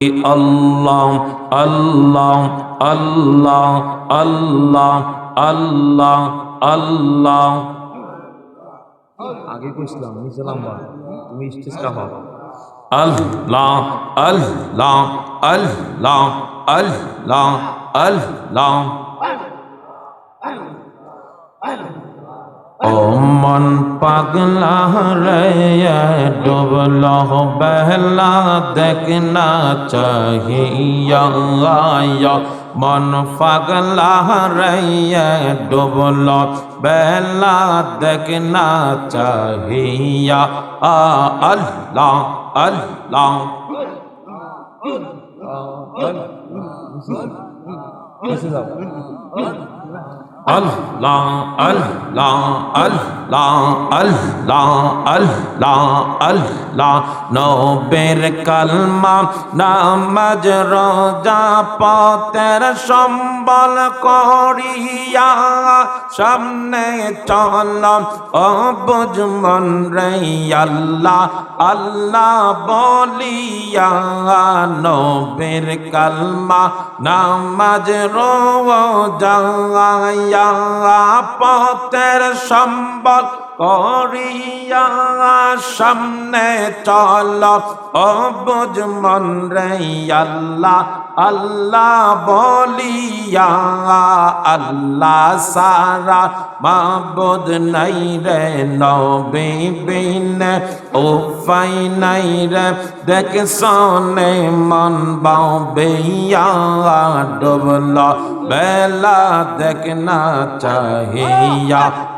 আল্লাহ আল্লাহ আল্লাহ আল্লাহ আল্লাহ আল্লাহ। আগে কইছিলাম নিচে লম্বা তুমি স্টেজ কাপাও আল্লাহ আল্লাহ আল্লাহ আল্লাহ আল্লাহ। ও মন পাগলা রে ডুবল, বহলা দেখনা চাহিয়া মন পাগলা রে ডুবল বেলা দেখনা চাহিয়া। আল্লাহ আল্লাহ। যাও আল্লাহ আল্লাহ আল্লাহ আল্লাহ আল্লাহ আল্লাহ নবের কালমা, নামাজ, রোজা পতের সম্বল করিয়া সামনে চল। ও বুঝমন রে আল্লাহ আল্লাহ বলিয়া নবের কালমা, নামাজ, রোজা আল্লাহ পথের সম্পদ করিয়া সামনে চল ও বুঝমন রে আল্লাহ আল্লাহ বলিয়া, আল্লাহ সারা মাবুদ নাই রে নবী বিন উপাই নাই রে। দেখ সনে মন বাউবেয়া ডুবল বেলা দেখনা চাহিয়া। আ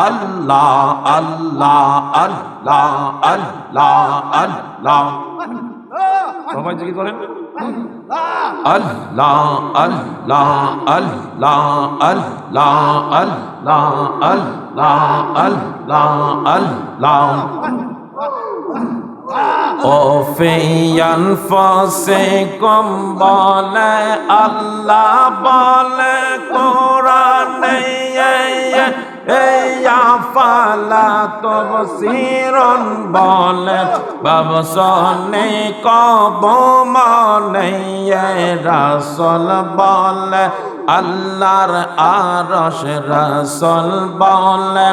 আল্লাহ আল্লাহ আল্লাহ আল্লাহ আল্লাহ সবাই জিজ্ঞেস করেন আল্লাহ আল্লাহ আল্লাহ আল্লাহ আল্লাহ আল্লাহ আল্লাহ আল্লাহ ও ফিয়ান ফসে কম বলে আল্লাহ বলে কোরআনে এয়া ফালা তব সিরন বলে বাবসনে কব মনে রাসল বলে। আল্লাহর আরশ রসল বলে,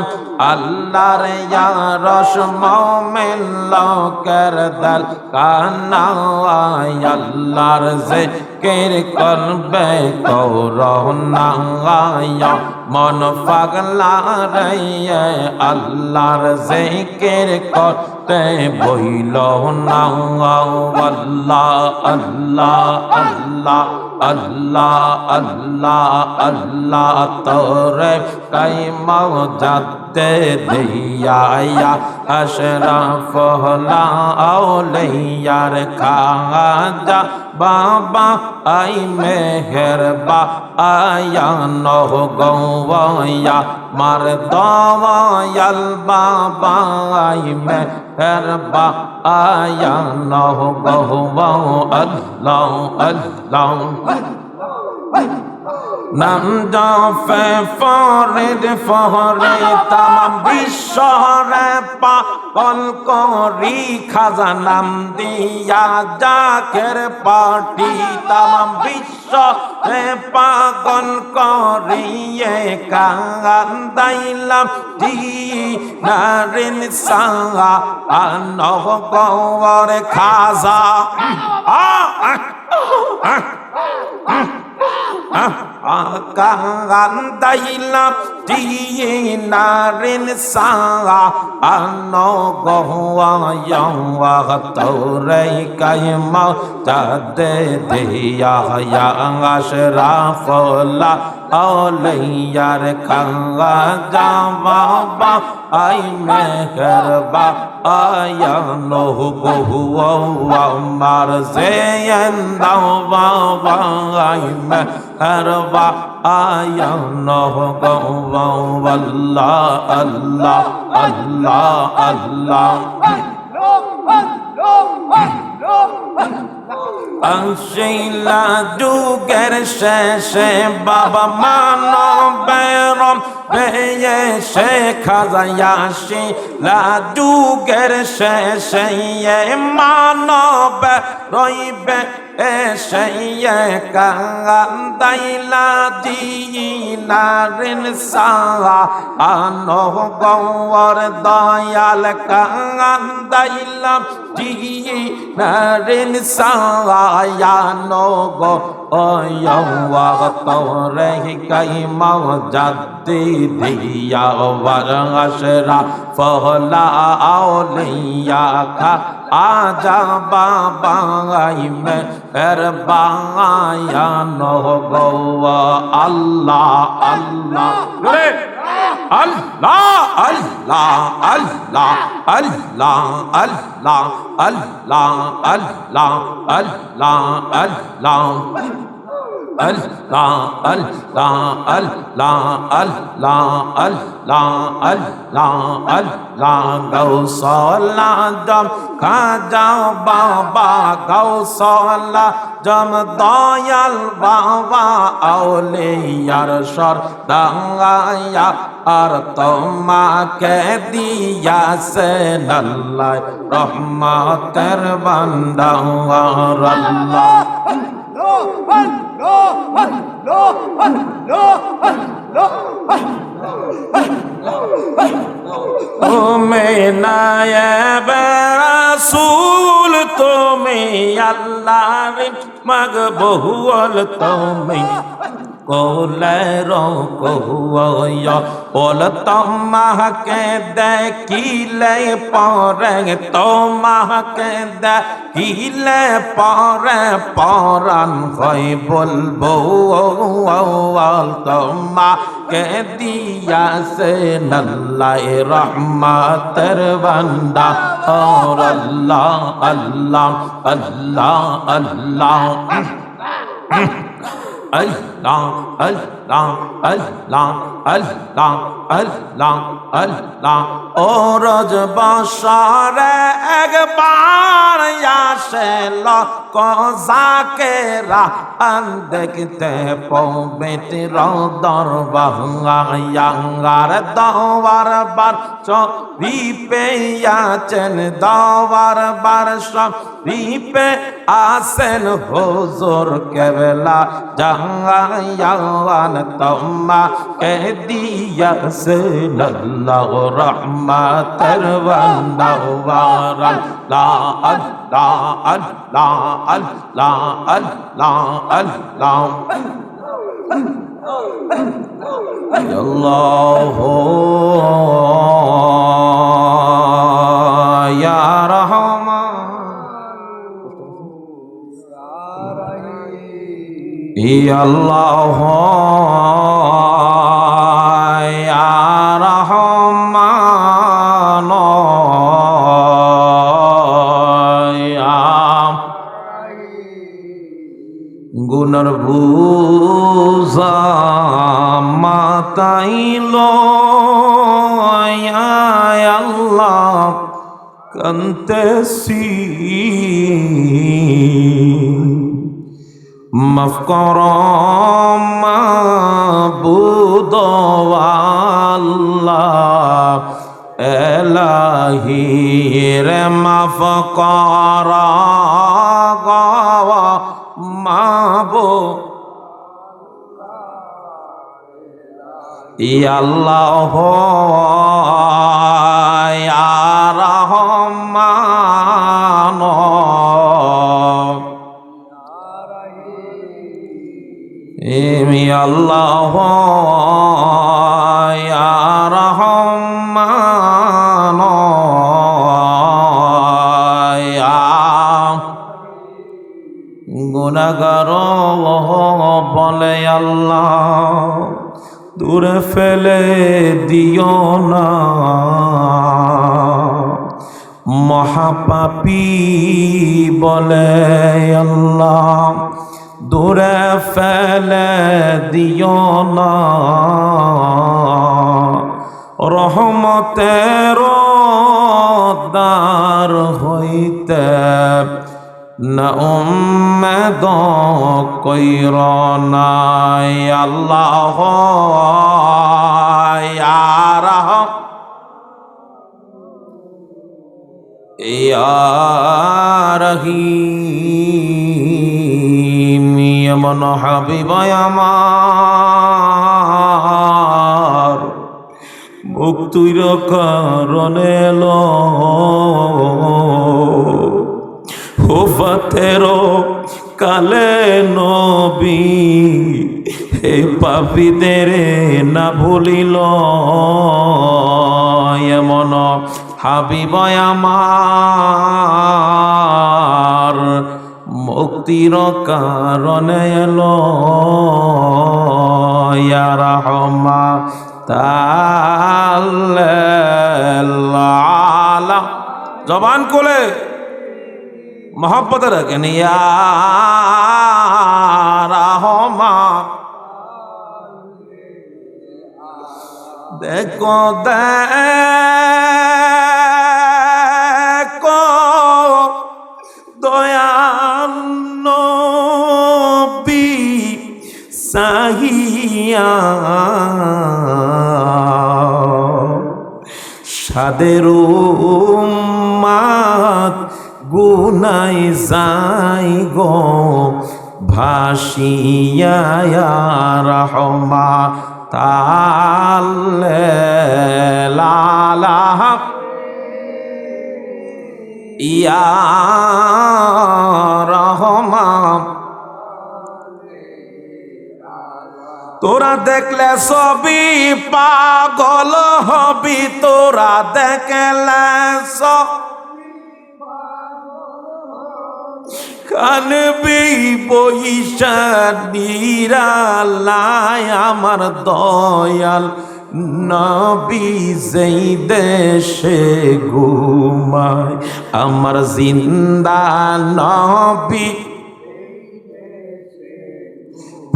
আল্লাহর ইয়ারশ মোমেন লোকের দল কানা আল্লাহর জিকির করবে করোনা মন পাগলা রে আল্লাহর জিকির করতে বইল না আল্লাহ আল্লাহ আল্লাহ আল্লাহ আল্লাহ আল্লাহ তোরে কাইমা যাতে দিয়া আশরাফ হলা আউলিয়ার খাজা, বাবা আই মেহেরবা, আয়া নহ গৌয়া মার দয়াল বাবা আই মেহেরবা, আয়া নহ গৌয়া আল্লাহ আল্লাহ। নাম জাফে ফরিদ ফহরে তাম বিশ্বরে পাগল করি খাজা নাম দিয়া জাকের পাটি তাম বিশ্ব রে পাগল করিয়ে কান দাইলাম নারিন সাহা আনহ গৌর খাজা। আ আ আ কান্দাইলাম দিয়ে নারিন সাহা আনো গহুয়া তৌরাই কাইমা চাদে দিয়া আশরাফলা اولیار کلا جاوا با آئی مہر با آیا نوح بہو وامار زین دوا با آئی مہر با آیا نوح بہو واللہ اللہ اللہ اللہ اللہ আংশিলা যুগের শেষে বাবা মানবের বেয়ে সে খাজায়াসি লাডুগের শেষে মানব, রইবে এসে কাঙ্গাইলা দিনারিন সাহা আনো গৌর দয়াল কাঙ্গাইলাম দিনারিন সাহায়ানো গো ওয়া তোরে কাই মাও জাদি দিয়া ওয়ারশরা ফহলা আউলিয়া খা আজা বাবাই মে এর বায়া নো গো আল্লাহ আল্লাহ আল্লাহ আল্লাহ আল্লাহ আল্লাহ আল্লাহ আল্লাহ আল্লাহ আল্লাহ আল্লাহ الله الله الله الله الله الله الله غوصلا دم خاجا بابا غوصلا دم দয়াল বাবা আউলিয়ার সর দাঙ্গায়া আর তোমাকে দিয়াছে আল্লাহ রহমতের বান্দা আল্লাহ তুমি নায়েব রাসূল তুমি আল্লাহর মকবুল তুমি কোলের কহুয় বল তোমাকে দেখিলে পরে তোমাকে দেখিলে পরে পরাণ হয় বলবো তোমাকে দিয়াছে নল্লাই রহমতের বান্দা और अल्लाह अल्लाह अल्लाह अल्लाह long, as long, as long, as long, as long, as long. O Raj Bashare Egbar Yashela Kozakera and Dekite Pometi Rodor Bahanga Yangar Dawar Bar Cho Vipe Yachen Dawar Bar Sham Vipe Asen Hozur Kevela Janga Ayaan তোমাকে দিয়াছিল আল্লাহ রহমাতের বান্দাওয়ারান লা লা লা লা লা লা الله يا رحمن ইয়া আল্লাহ রহমান গুণর বুঝা মাতাইল আল্লাহ মফকর বুদওয়াল্লাহ এলাহি রে মফকর গাওয়া ইয়াল্লাহ ইয়ারা এমি আল্লাহ রহমান গুণাগার বলে আল্লাহ দূরে ফেলে দিও না। মহাপাপি বলে আল্লাহ দূরে ফেলে দিও না। রহমতের দার হইতে উম্মেদ কইর নাই। আল্লাহ রহম। ইয়া এমন হাবিবায় আমার। মুক্তির কারণে এলো। হোফাতের কালে নবী হে পাপিদের না ভুলিল। এমন হাবিবয় আমার। মুক্তির কারণে এলো। রহমা তাল্লা জবান কোলে মহব্বতে রাখেন। ইয়া রহমা। দেখো দেখো সাহিয়া সাদের মাত গুনাই যাই গো ভাসিয়া রহমা তাল্লে লালা ইয়া রহমা তোরা দেখলে সবই পাগল হবি, তোরা দেখলে সব কানবি বৈশা নিরালায় আমার দয়াল নবী যেই দেশে ঘুমায়, আমার জিন্দা নবী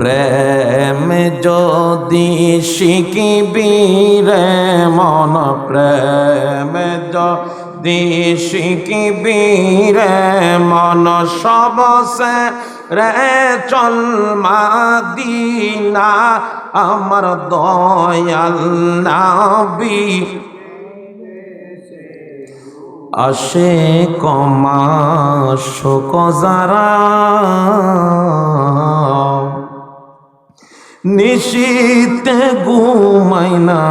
প্রেম যদি শিখিবি রে মন, প্রেম যদি শিখিবি রে মন সবসে রে চল মাদিনা, আমার দয়াল নাবি। আসে কমা শোক যারা নিশীতে ঘুমাই না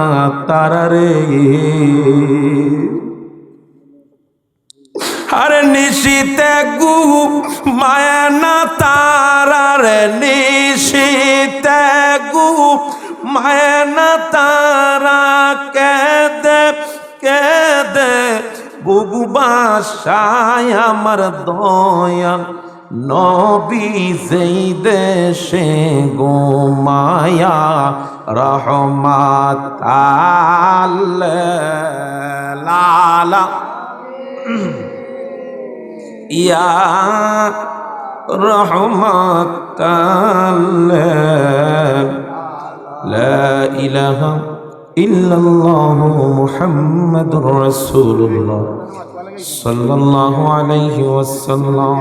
তারা রে আরে নিশীতে গু মায়া না তারা রে নিশীতে গু মায়া না তারা। কেদে কেদে বুবু বাসায় আমার দয়াল। নবী যেই দেশে গোমায়া রহমাত লালা ইয়া রহমাত লা ইলাহা ইল্লাল্লাহু মুহাম্মাদুর রাসূলুল্লাহ সাল্লাল্লাহু আলাইহি ওয়াসাল্লাম